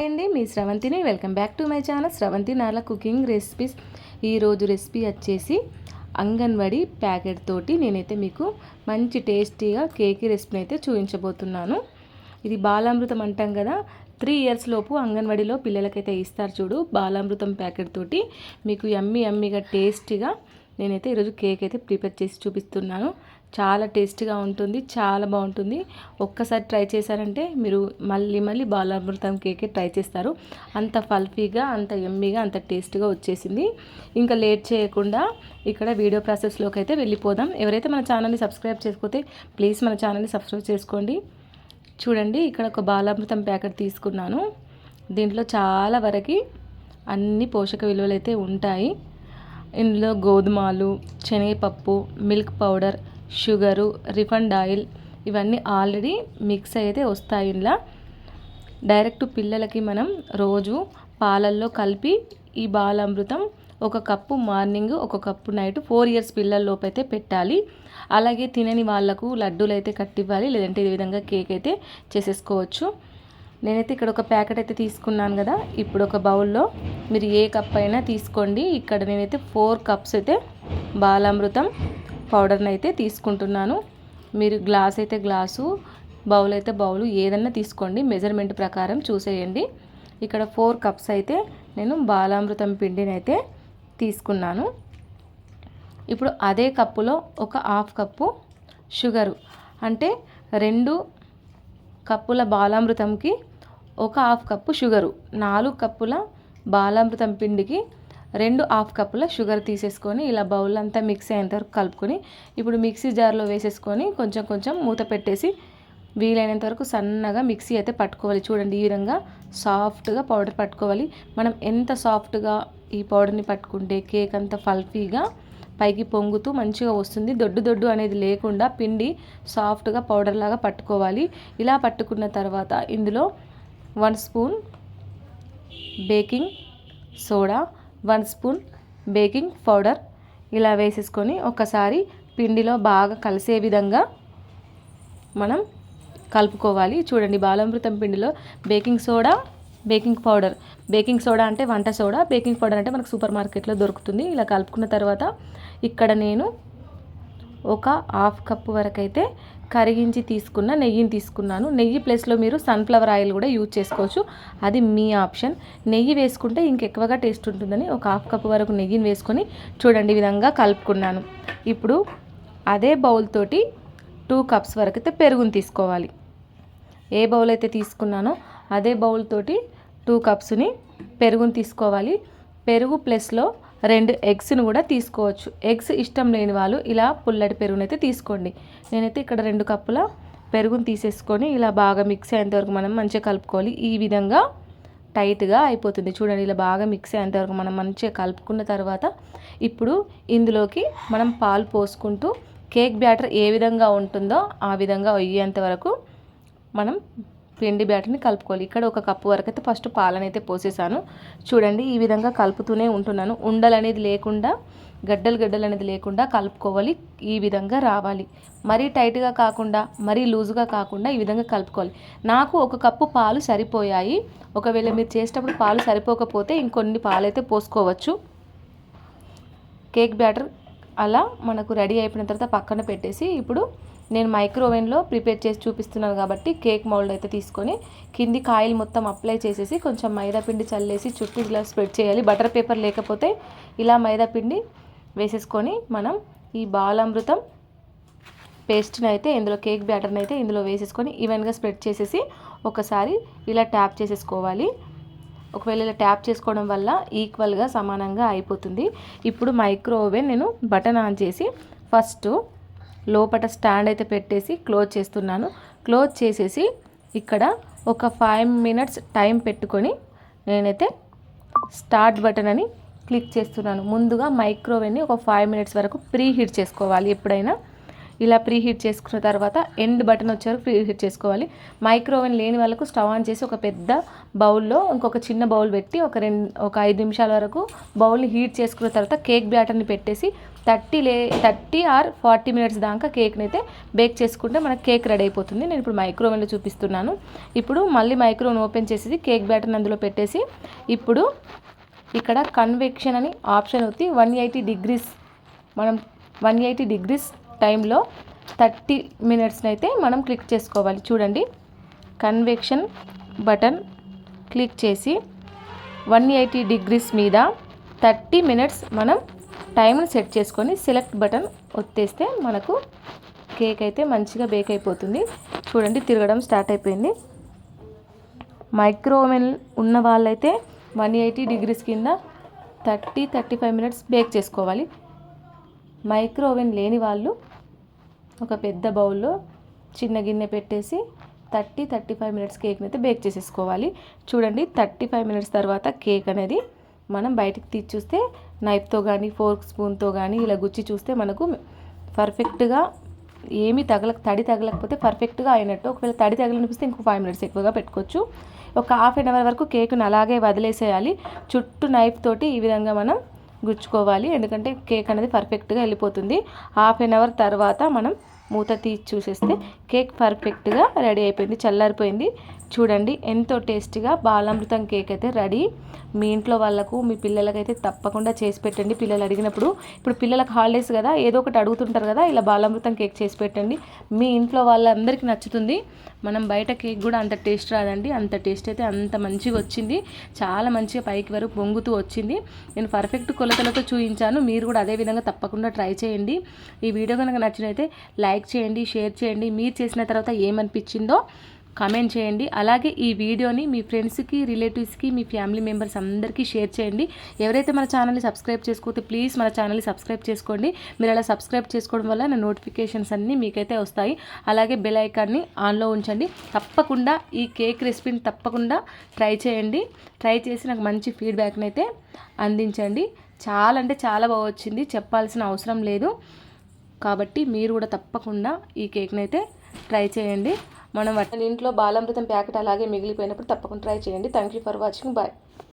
అండి మీ స్రవంతిని welcome back to my channel. Sravanthi Nala cooking recipes. ఈరోజు రెసిపీ వచ్చేసి అంగన్వాడి ప్యాకెట్ తోటి నేనైతే మీకు మంచి టేస్టీగా కేక్ రెసిపీని అయితే చూపించబోతున్నాను. ఇది బాలామృతం అంటాం కదా త్రీ ఇయర్స్ లోపు అంగన్వాడీలో పిల్లలకైతే ఇస్తారు చూడు బాలామృతం ప్యాకెట్ తోటి. మీకు ఎమ్మి ఎమ్మిగా టేస్టీగా నేనైతే ఈరోజు కేక్ అయితే ప్రిపేర్ చేసి చూపిస్తున్నాను. చాలా టేస్టీగా ఉంటుంది చాలా బాగుంటుంది. ఒక్కసారి ట్రై చేశారంటే మీరు మళ్ళీ మళ్ళీ బాలామృతం కేకే ట్రై చేస్తారు. అంత ఫల్ఫీగా అంత ఎమ్మీగా అంత టేస్ట్గా వచ్చేసింది. ఇంకా లేట్ చేయకుండా ఇక్కడ వీడియో ప్రాసెస్లోకి అయితే వెళ్ళిపోదాం. ఎవరైతే మన ఛానల్ని సబ్స్క్రైబ్ చేసుకోతే ప్లీజ్ మన ఛానల్ని సబ్స్క్రైబ్ చేసుకోండి. చూడండి ఇక్కడ ఒక బాలామృతం ప్యాకెట్ తీసుకున్నాను. దీంట్లో చాలా వరకు అన్ని పోషక విలువలు అయితే ఉంటాయి. ఇందులో గోధుమలు శనగపప్పు milk powder sugar refined oil ఇవన్నీ ఆల్రెడీ మిక్స్ అయితే వస్తాయి ఇలా డైరెక్ట్ పిల్లలకి మనం రోజు పాలల్లో కలిపి ఈ బాలామృతం ఒక కప్పు మార్నింగ్ ఒక కప్పు నైట్ ఫోర్ ఇయర్స్ పిల్లల్లోపు అయితే పెట్టాలి. అలాగే తినని వాళ్ళకు లడ్డూలు అయితే కట్టివ్వాలి లేదంటే ఈ విధంగా కేక్ అయితే చేసేసుకోవచ్చు. నేనైతే ఇక్కడ ఒక ప్యాకెట్ అయితే తీసుకున్నాను కదా ఇప్పుడు ఒక బౌల్లో. మీరు ఏ కప్ అయినా తీసుకోండి. ఇక్కడ నేనైతే ఫోర్ కప్స్ అయితే బాలామృతం పౌడర్ని అయితే తీసుకుంటున్నాను. మీరు గ్లాస్ అయితే గ్లాసు బౌల్ అయితే బౌలు ఏదన్నా తీసుకోండి. మెజర్మెంట్ ప్రకారం చూసేయండి. ఇక్కడ ఫోర్ కప్స్ అయితే నేను బాలామృతం పిండిని అయితే తీసుకున్నాను. ఇప్పుడు అదే కప్పులో ఒక హాఫ్ కప్పు షుగరు అంటే రెండు కప్పుల బాలామృతంకి ఒక హాఫ్ కప్పు షుగరు నాలుగు కప్పుల బాలామృతం పిండికి రెండు హాఫ్ కప్పుల షుగర్ తీసేసుకొని ఇలా బౌల్ అంతా మిక్స్ అయ్యేంత వరకు కలుపుకొని ఇప్పుడు మిక్సీ జార్లో వేసేసుకొని కొంచెం కొంచెం మూత పెట్టేసి వీలైనంత వరకు సన్నగా మిక్సీ అయితే పట్టుకోవాలి. చూడండి ఈ విధంగా సాఫ్ట్గా పౌడర్ పట్టుకోవాలి. మనం ఎంత సాఫ్ట్గా ఈ పౌడర్ని పట్టుకుంటే కేక్ అంతా ఫల్ఫీగా పైకి పొంగుతూ మంచిగా వస్తుంది. దొడ్డు దొడ్డు అనేది లేకుండా పిండి సాఫ్ట్గా పౌడర్ లాగా పట్టుకోవాలి. ఇలా పట్టుకున్న తర్వాత ఇందులో one spoon baking soda one spoon baking powder. ఇలా వేసేసుకొని ఒకసారి పిండిలో బాగా కలిసే విధంగా మనం కలుపుకోవాలి. చూడండి బాలామృతం పిండిలో baking soda baking powder. Baking soda అంటే వంట సోడా బేకింగ్ పౌడర్ అంటే మనకు సూపర్ మార్కెట్లో దొరుకుతుంది. ఇలా కలుపుకున్న తర్వాత ఇక్కడ నేను ఒక హాఫ్ కప్పు వరకు అయితే కరిగించి తీసుకున్న నెయ్యిని తీసుకున్నాను. నెయ్యి ప్లేస్లో మీరు సన్ఫ్లవర్ ఆయిల్ కూడా యూజ్ చేసుకోవచ్చు. అది మీ ఆప్షన్. నెయ్యి వేసుకుంటే ఇంకెక్కువగా టేస్ట్ ఉంటుందని ఒక హాఫ్ కప్ వరకు నెయ్యిని వేసుకొని చూడండి విధంగా కలుపుకున్నాను. ఇప్పుడు అదే బౌల్ తోటి టూ కప్స్ వరకు అయితే పెరుగుని తీసుకోవాలి. ఏ బౌల్ అయితే తీసుకున్నానో అదే బౌల్ తోటి టూ కప్స్ని పెరుగుని తీసుకోవాలి. పెరుగు ప్లస్లో రెండు ఎగ్స్ను కూడా తీసుకోవచ్చు. ఎగ్స్ ఇష్టం లేని వాళ్ళు ఇలా పుల్లటి పెరుగునైతే తీసుకోండి. నేనైతే ఇక్కడ రెండు కప్పుల పెరుగును తీసేసుకొని ఇలా బాగా మిక్స్ అయ్యేంతవరకు మనం మంచిగా కలుపుకోవాలి. ఈ విధంగా టైట్గా అయిపోతుంది. చూడండి ఇలా బాగా మిక్స్ అయ్యేంతవరకు మనం మంచిగా కలుపుకున్న తర్వాత ఇప్పుడు ఇందులోకి మనం పాలు పోసుకుంటూ కేక్ బ్యాటర్ ఏ విధంగా ఉంటుందో ఆ విధంగా అయ్యేంత వరకు మనం పిండి బ్యాటర్ని కలుపుకోవాలి. ఇక్కడ ఒక కప్పు వరకు అయితే ఫస్ట్ పాలను అయితే పోసేసాను. చూడండి ఈ విధంగా కలుపుతూనే ఉంటున్నాను. ఉండలు అనేది లేకుండా గడ్డలు గడ్డలు అనేది లేకుండా కలుపుకోవాలి. ఈ విధంగా రావాలి. మరీ టైట్గా కాకుండా మరీ లూజుగా కాకుండా ఈ విధంగా కలుపుకోవాలి. నాకు ఒక కప్పు పాలు సరిపోయాయి. ఒకవేళ మీరు చేసేటప్పుడు పాలు సరిపోకపోతే ఇంకొన్ని పాలు అయితే పోసుకోవచ్చు. కేక్ బ్యాటర్ అలా మనకు రెడీ అయిపోయిన తర్వాత పక్కన పెట్టేసి ఇప్పుడు నేను మైక్రోవేవ్లో ప్రిపేర్ చేసి చూపిస్తున్నాను కాబట్టి కేక్ మౌల్డ్ అయితే తీసుకొని కింది కాయలు మొత్తం అప్లై చేసేసి కొంచెం మైదాపిండి చల్లేసి చుట్టూ ఇలా స్ప్రెడ్ చేయాలి. బటర్ పేపర్ లేకపోతే ఇలా మైదాపిండి వేసేసుకొని మనం ఈ బాలామృతం పేస్ట్ని అయితే ఇందులో కేక్ బ్యాటర్ని అయితే ఇందులో వేసేసుకొని ఈవెన్గా స్ప్రెడ్ చేసేసి ఒకసారి ఇలా ట్యాప్ చేసేసుకోవాలి. ఒకవేళ ఇలా ట్యాప్ చేసుకోవడం వల్ల ఈక్వల్గా సమానంగా అయిపోతుంది. ఇప్పుడు మైక్రో ఓవెన్ నేను బటన్ ఆన్ చేసి ఫస్ట్ లోపల స్టాండ్ అయితే పెట్టేసి క్లోజ్ చేస్తున్నాను. క్లోజ్ చేసేసి ఇక్కడ ఒక ఫైవ్ మినిట్స్ టైం పెట్టుకొని నేనైతే స్టార్ట్ బటన్ అని క్లిక్ చేస్తున్నాను. ముందుగా మైక్రోవేవ్ని ఒక ఫైవ్ మినిట్స్ వరకు ప్రీ హీట్ చేసుకోవాలి ఎప్పుడైనా. ఇలా ప్రీ హీట్ చేసుకున్న తర్వాత ఎండ్ బటన్ వచ్చారు ప్రీ హీట్ చేసుకోవాలి. మైక్రోవేవ్ లేని వాళ్ళకు స్టవ్ ఆన్ చేసి ఒక పెద్ద బౌల్లో ఇంకొక చిన్న బౌల్ పెట్టి ఒక రెండు ఒక ఐదు నిమిషాల వరకు బౌల్ని హీట్ చేసుకున్న తర్వాత కేక్ బ్యాటర్ని పెట్టేసి థర్టీ లే థర్టీ ఆర్ ఫార్టీ మినిట్స్ దాకా కేక్ని అయితే బేక్ చేసుకుంటే మనకు కేక్ రెడీ అయిపోతుంది. నేను ఇప్పుడు మైక్రోవేవ్లో చూపిస్తున్నాను. ఇప్పుడు మళ్ళీ మైక్రోవేవ్ ఓపెన్ చేసేసి కేక్ బ్యాటర్ని అందులో పెట్టేసి ఇప్పుడు ఇక్కడ కన్వెక్షన్ అని ఆప్షన్ వచ్చి వన్ ఎయిటీ డిగ్రీస్ మనం వన్ ఎయిటీ డిగ్రీస్ టైంలో థర్టీ మినిట్స్ని అయితే మనం క్లిక్ చేసుకోవాలి. చూడండి. కన్వెక్షన్ బటన్ క్లిక్ చేసి వన్ ఎయిటీ డిగ్రీస్ మీద థర్టీ మినిట్స్ మనం టైంని సెట్ చేసుకొని సెలెక్ట్ బటన్ ఒత్తేస్తే మనకు కేక్ అయితే మంచిగా బేక్ అయిపోతుంది. చూడండి తిరగడం స్టార్ట్ అయిపోయింది. మైక్రోవెన్ ఉన్న వాళ్ళైతే వన్ ఎయిటీ డిగ్రీస్ కింద thirty thirty five minutes bake చేసుకోవాలి. మైక్రో ఓవెన్ లేని వాళ్ళు ఒక పెద్ద బౌల్లో చిన్న గిన్నె పెట్టేసి థర్టీ థర్టీ ఫైవ్ మినిట్స్ కేక్ని అయితే బేక్ చేసేసుకోవాలి. చూడండి థర్టీ ఫైవ్ మినిట్స్ తర్వాత కేక్ అనేది మనం బయటికి తీసి చూస్తే నైఫ్తో కానీ ఫోర్క్ స్పూన్తో కానీ ఇలా గుచ్చి చూస్తే మనకు పర్ఫెక్ట్గా ఏమీ తగలక తడి తగలకపోతే పర్ఫెక్ట్గా అయినట్టు. ఒకవేళ తడి తగలనిపిస్తే ఇంకో ఫైవ్ మినిట్స్ ఎక్కువగా పెట్టుకోవచ్చు. ఒక హాఫ్ అన్ అవర్ వరకు కేక్ను అలాగే వదిలేసేయాలి. చుట్టూ నైఫ్ తోటి ఈ విధంగా మనం గుచ్చుకోవాలి. ఎందుకంటే కేక్ అనేది పర్ఫెక్ట్గా వెళ్ళిపోతుంది. హాఫ్ అన్ అవర్ తర్వాత మనం మూత తీసి చూసేస్తే కేక్ పర్ఫెక్ట్గా రెడీ అయిపోయింది చల్లారిపోయింది. చూడండి ఎంతో టేస్టీగా బాలామృతం కేక్ అయితే రెడీ. మీ ఇంట్లో వాళ్ళకు మీ పిల్లలకైతే తప్పకుండా చేసి పెట్టండి. పిల్లలు అడిగినప్పుడు ఇప్పుడు పిల్లలకు హాలిడేస్ కదా ఏదో ఒకటి అడుగుతుంటారు కదా ఇలా బాలామృతం కేక్ చేసి పెట్టండి. మీ ఇంట్లో వాళ్ళందరికీ నచ్చుతుంది. మనం బయట కేక్ కూడా అంత టేస్ట్ రాదండి. అంత టేస్ట్ అయితే అంత మంచిగా వచ్చింది. చాలా మంచిగా పైకి వరకు పొంగుతూ వచ్చింది. నేను పర్ఫెక్ట్ కొలతలతో చూపించాను. మీరు కూడా అదే విధంగా తప్పకుండా ట్రై చేయండి. ఈ వీడియో కనుక నచ్చినైతే లైక్ చేయండి షేర్ చేయండి. మీరు చేసిన తర్వాత ఏమనిపించిందో కామెంట్ చేయండి. అలాగే ఈ వీడియోని మీ ఫ్రెండ్స్కి రిలేటివ్స్కి మీ ఫ్యామిలీ మెంబర్స్ అందరికీ షేర్ చేయండి. ఎవరైతే మన ఛానల్ని సబ్స్క్రైబ్ చేసుకోతే ప్లీజ్ మన ఛానల్ని సబ్స్క్రైబ్ చేసుకోండి. మీరు అలా సబ్స్క్రైబ్ చేసుకోవడం వల్ల నా నోటిఫికేషన్స్ అన్నీ మీకైతే వస్తాయి. అలాగే బెల్ ఐకాన్ని ఆన్లో ఉంచండి. తప్పకుండా ఈ కేక్ రెసిపీని తప్పకుండా ట్రై చేయండి. ట్రై చేసి నాకు మంచి ఫీడ్బ్యాక్ని అయితే అందించండి. చాలా అంటే చాలా బాగా వచ్చింది. చెప్పాల్సిన అవసరం లేదు. కాబట్టి మీరు కూడా తప్పకుండా ఈ కేక్ని అయితే ట్రై చేయండి. మనం ఇంట్లో బాలామృతం ప్యాకెట్ అలాగే మిగిలిపోయినప్పుడు తప్పకుండా ట్రై చేయండి. Thank you for watching bye